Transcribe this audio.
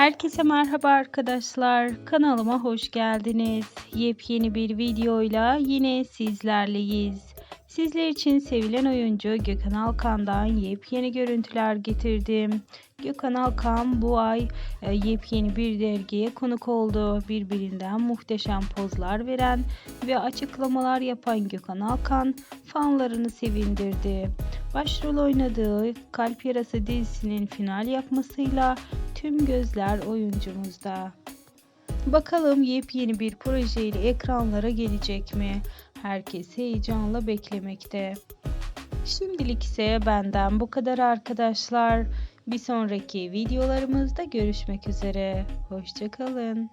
Herkese merhaba arkadaşlar. Kanalıma hoş geldiniz. Yepyeni bir videoyla yine sizlerleyiz. Sizler için sevilen oyuncu Gökhan Alkan'dan yepyeni görüntüler getirdim. Gökhan Alkan bu ay e, yepyeni bir dergiye konuk oldu. Birbirinden muhteşem pozlar veren ve açıklamalar yapan Gökhan Alkan fanlarını sevindirdi. Başrol oynadığı Kalp Yarası dizisinin final yapmasıyla tüm gözler oyuncumuzda. Bakalım yepyeni bir projeyle ekranlara gelecek mi? Herkes heyecanla beklemekte. Şimdilik ise benden bu kadar arkadaşlar. Bir sonraki videolarımızda görüşmek üzere. Hoşçakalın.